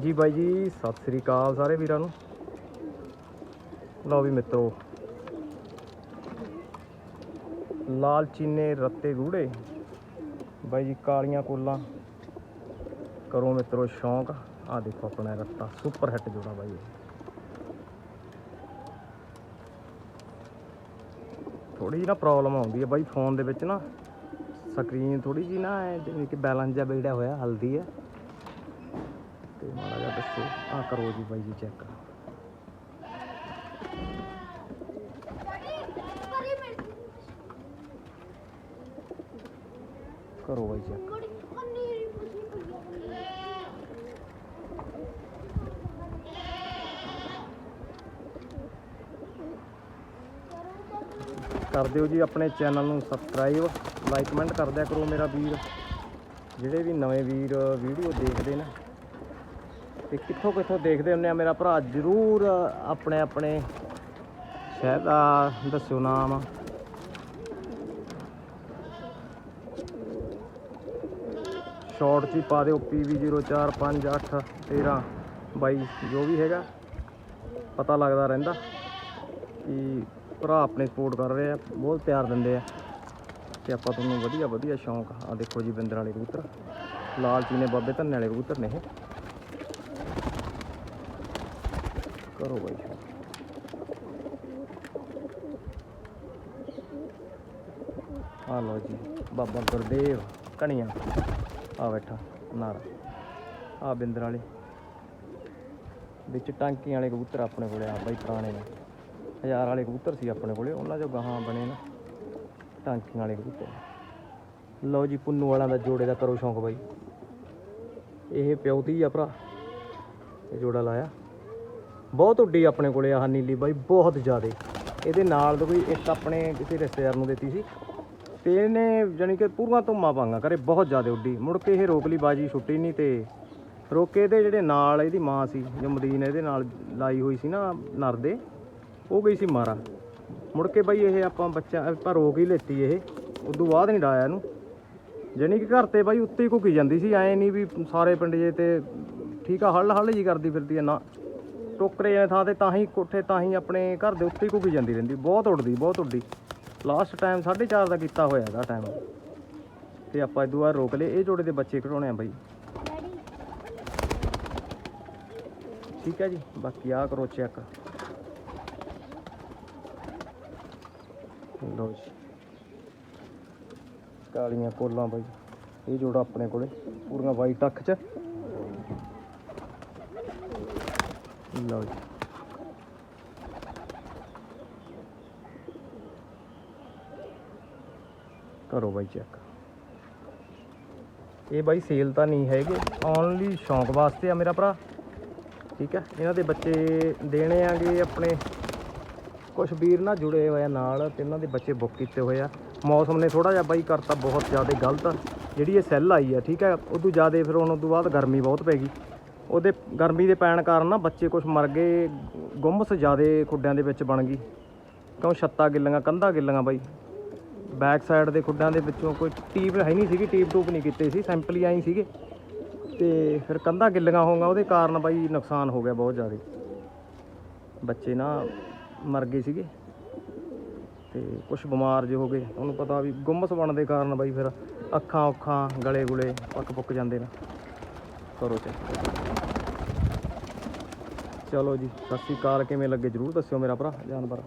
ਜੀ ਬਾਈ ਜੀ, ਸਤਿ ਸ੍ਰੀ ਅਕਾਲ ਸਾਰੇ ਵੀਰਾਂ ਨੂੰ। ਲਓ ਵੀ ਮਿੱਤਰੋ, ਲਾਲ ਚੀਨੇ ਰੱਤੇ ਗੂੜੇ ਬਾਈ ਜੀ, ਕਾਲੀਆਂ ਕੋਲਾਂ। ਕਰੋ ਮਿੱਤਰੋ ਸ਼ੌਂਕ। ਆ ਦੇਖੋ ਆਪਣਾ ਰੱਤਾ ਸੁਪਰ ਹਿੱਟ ਜੋੜਾ ਬਾਈ ਇਹ। ਥੋੜੀ ਜਿਹੀ ਨਾ ਪ੍ਰੋਬਲਮ ਆਉਂਦੀ ਹੈ ਬਾਈ ਫੋਨ ਦੇ ਵਿੱਚ ਨਾ। ਸਕਰੀਨ ਥੋੜੀ ਜੀ ਨਾ ਜਿਵੇਂ ਕਿ ਬੈਲੈਂਸ ਜਿਹਾ ਵਿਗੜਿਆ ਹੋਇਆ, ਹਲਦੀ ਹੈ ਤੇ ਮਾੜਾ ਜਿਹਾ ਦੱਸੋ। ਆ ਕਰੋ ਜੀ ਬਾਈ ਜੀ ਚੈੱਕ ਕਰੋ ਬਾਈ ਚੈੱਕ ਕਰ ਦਿਓ ਜੀ ਆਪਣੇ ਚੈਨਲ ਨੂੰ ਸਬਸਕ੍ਰਾਈਬ ਲਾਈਕ ਕਮੈਂਟ ਕਰ ਦਿਆ ਕਰੋ ਮੇਰਾ ਵੀਰ। ਜਿਹੜੇ ਵੀ ਨਵੇਂ ਵੀਰ ਵੀਡੀਓ ਦੇਖਦੇ ਨੇ ਤੇ ਕਿੱਥੋਂ ਕਿੱਥੋਂ ਦੇਖਦੇ ਹੁੰਦੇ ਆ ਮੇਰਾ ਭਰਾ ਜਰੂਰ ਆਪਣੇ ਆਪਣੇ ਸ਼ਹਿਰ ਦਾ ਦੱਸਿਓ ਨਾਮ। ਸ਼ਾਰਟ 'ਚ ਹੀ ਪਾ ਦਿਓ PV045813 22 ਜੋ ਵੀ ਹੈਗਾ, ਪਤਾ ਲੱਗਦਾ ਰਹਿੰਦਾ ਕਿ ਭਰਾ ਆਪਣੇ ਸਪੋਰਟ ਕਰ ਰਹੇ ਆ, ਬਹੁਤ ਪਿਆਰ ਦਿੰਦੇ ਆ। ਤੇ ਆਪਾਂ ਤੁਹਾਨੂੰ ਵਧੀਆ ਵਧੀਆ ਸ਼ੌਂਕ ਆ। ਦੇਖੋ ਜੀ ਬਿੰਦਰ ਵਾਲੇ ਕਬੂਤਰ, ਲਾਲ ਚੀਨੇ ਬਾਬੇ ਧੰਨੇ ਵਾਲੇ ਕਬੂਤਰ ਨੇ ਇਹ। ਕਰੋ ਬਾਈ ਆ ਲਓ ਜੀ, ਬਾਬਾ ਗੁਰਦੇਵ ਕਣੀਆਂ। ਆ ਬੈਠਾ ਨਾਰਾ ਆ ਬਿੰਦਰ ਵਾਲੇ। ਵਿੱਚ ਟਾਂਕੀਆਂ ਵਾਲੇ ਕਬੂਤਰ ਆਪਣੇ ਕੋਲੇ ਆ ਬਾਈ, ਪੁਰਾਣੇ ਨੇ। ਹਜ਼ਾਰ ਵਾਲੇ ਕਬੂਤਰ ਸੀ ਆਪਣੇ ਕੋਲੇ, ਉਹਨਾਂ ਚੋਂ ਗਾਹਾਂ ਬਣੇ ਨਾ। ਟਾਂਕੀਆਂ ਵਾਲੇ ਕਬੂਤਰ। ਲਓ ਜੀ, ਪੁੰਨੂ ਵਾਲਿਆਂ ਦਾ ਜੋੜੇ ਦਾ ਕਰੋ ਸ਼ੌਂਕ ਬਾਈ। ਇਹ ਪਿਉਤੀ ਆ ਭਰਾ। ਇਹ ਜੋੜਾ ਲਾਇਆ। ਬਹੁਤ ਉੱਡੀ ਆਪਣੇ ਕੋਲੇ ਆਹ ਨੀਲੀ ਬਾਈ, ਬਹੁਤ ਜ਼ਿਆਦੇ। ਇਹਦੇ ਨਾਲ ਤਾਂ ਕੋਈ ਇੱਕ ਆਪਣੇ ਕਿਸੇ ਰਿਸ਼ਤੇਦਾਰ ਨੂੰ ਦਿੱਤੀ ਸੀ। ਤੇ ਇਹਨੇ ਜਾਣੀ ਕਿ ਪੂਰੀਆਂ ਧੁੰਮਾਂ ਪਾਂਗਾ ਕਰੇ ਬਹੁਤ ਜ਼ਿਆਦੇ ਉੱਡੀ। ਮੁੜ ਕੇ ਇਹ ਰੋਕ ਲਈ, ਬਾਜੀ ਛੁੱਟੀ ਨਹੀਂ ਤੇ ਰੋਕੇ ਇਹਦੇ ਜਿਹੜੇ ਨਾਲ ਇਹਦੀ ਮਾਂ ਸੀ, ਜਮਦੀਨ ਇਹਦੇ ਨਾਲ ਲਾਈ ਹੋਈ ਸੀ ਨਾ, ਨਰ ਦੇ, ਉਹ ਗਈ ਸੀ ਮਾਰਾ। ਮੁੜ ਕੇ ਬਾਈ ਇਹ ਆਪਾਂ ਬੱਚਾ ਆਪਾਂ ਰੋਕ ਹੀ ਲੈਤੀ ਇਹ, ਉਦੋਂ ਬਾਅਦ ਨਹੀਂ ਡਾਇਆ ਇਹਨੂੰ। ਜਾਣੀ ਕਿ ਘਰ ਤੇ ਬਾਈ ਉੱਤੇ ਹੀ ਘੁੱਕੀ ਜਾਂਦੀ ਸੀ, ਐ ਨਹੀਂ ਵੀ ਸਾਰੇ ਪਿੰਡ ਜੇ ਤੇ ਠੀਕ ਆ ਹੱਲ ਹੱਲ ਜੀ ਕਰਦੀ ਫਿਰਦੀ ਆ ਨਾ। ਟੋਕਰੇ ਐ ਥਾਂ ਤੇ ਤਾਂ ਹੀ ਕੋਠੇ, ਤਾਂ ਹੀ ਆਪਣੇ ਘਰ ਦੇ ਉੱਤੇ ਘੁੱਗੀ ਜਾਂਦੀ ਰਹਿੰਦੀ, ਬਹੁਤ ਉੱਡਦੀ ਬਹੁਤ ਉੱਡਦੀ ਲਾਸਟ ਟਾਈਮ 4.5 ਦਾ ਕੀਤਾ ਹੋਇਆ ਇਹਦਾ ਟਾਈਮ ਤੇ ਆਪਾਂ ਇਦੋਂ ਬਾਅਦ ਰੋਕ ਲਏ, ਇਹ ਜੋੜੇ ਦੇ ਬੱਚੇ ਕਢਾਉਣੇ ਆ ਬਾਈ। ਠੀਕ ਹੈ ਜੀ, ਬਾਕੀ ਆ ਕਰੋ ਚੈੱਕ ਲਓ ਜੀ। ਕਾਲੀਆਂ ਕੋਲਾਂ ਬਾਈ, ਇਹ ਜੋੜਾ ਆਪਣੇ ਕੋਲੇ, ਪੂਰੀਆਂ ਵਾਈਟ ਅੱਖ ਚ। ਲਓ ਜੀ। ਕਰੋ ਬਾਈ ਚੈੱਕ ਇਹ ਬਾਈ ਸੇਲ ਤਾਂ ਨਹੀਂ ਹੈਗੇ। ਓਨਲੀ ਸ਼ੌਂਕ ਵਾਸਤੇ ਆ ਮੇਰਾ ਭਰਾ। ਠੀਕ ਹੈ? ਇਹਨਾਂ ਦੇ ਬੱਚੇ ਦੇਣੇ ਆਗੇ ਆਪਣੇ। ਕੁਝ ਵੀਰ ਨਾਲ ਜੁੜੇ ਹੋਏ ਆ ਨਾਲ ਤੇ ਇਹਨਾਂ ਦੇ ਬੱਚੇ ਬੁੱਕ ਕੀਤੇ ਹੋਏ ਆ। ਮੌਸਮ ਨੇ ਥੋੜਾ ਜਿਹਾ ਬਾਈ ਕਰਤਾ ਬਹੁਤ ਜ਼ਿਆਦਾ ਗਲਤ। ਜਿਹੜੀ ਇਹ ਸੈੱਲ ਆਈ ਆ, ਠੀਕ ਹੈ? ਉਦੋਂ ਜ਼ਿਆਦਾ ਫਿਰ ਹੁਣ ਉਦੋਂ ਬਾਅਦ ਗਰਮੀ ਬਹੁਤ ਪੈ ਗਈ। ਉਹਦੇ ਗਰਮੀ ਦੇ ਪੈਣ ਕਾਰਨ ਨਾ ਬੱਚੇ ਕੁਝ ਮਰ ਗਏ, ਗੁੰਮਸ ਜ਼ਿਆਦਾ ਖੁੱਡਿਆਂ ਦੇ ਵਿੱਚ ਬਣ ਗਈ। ਕਿਉਂ ਛੱਤਾਂ ਗਿੱਲੀਆਂ, ਕੰਧਾਂ ਗਿੱਲੀਆਂ ਬਾਈ। ਬੈਕ ਸਾਈਡ ਦੇ ਖੁੱਡਾਂ ਦੇ ਵਿੱਚੋਂ ਕੋਈ ਟੀਪ ਹੈ ਨਹੀਂ ਸੀਗੀ, ਟੀਪ ਟੂਪ ਨਹੀਂ ਕੀਤੇ ਸੀ ਸੈਂਪਲ ਹੀ ਆਈ ਸੀਗੇ। ਤੇ ਫਿਰ ਕੰਧਾਂ ਗਿੱਲੀਆਂ ਹੋਊਗਾ ਉਹਦੇ ਕਾਰਨ ਬਾਈ ਨੁਕਸਾਨ ਹੋ ਗਿਆ ਬਹੁਤ ਜ਼ਿਆਦਾ। ਬੱਚੇ ਨਾ ਮਰ ਗਏ ਸੀਗੇ। ਤੇ ਕੁਝ ਬਿਮਾਰ ਜੇ ਹੋ ਗਏ। ਉਹਨੂੰ ਪਤਾ ਵੀ ਗੁੰਮਸ ਬਣਨ ਦੇ ਕਾਰਨ ਬਾਈ ਫਿਰ ਅੱਖਾਂ ਉੱਖਾਂ ਗਲੇ ਗੁਲੇ ਪੱਕ ਪੁੱਕ ਜਾਂਦੇ ਨੇ। ਕਰੋ ਤੇ ਚਲੋ ਜੀ ਸਤਿ ਸ਼੍ਰੀ ਅਕਾਲ। ਕਿਵੇਂ ਲੱਗੇ? ਜਰੂਰ ਦੱਸਿਓ ਮੇਰਾ ਭਰਾ ਜਾਨਵਰ।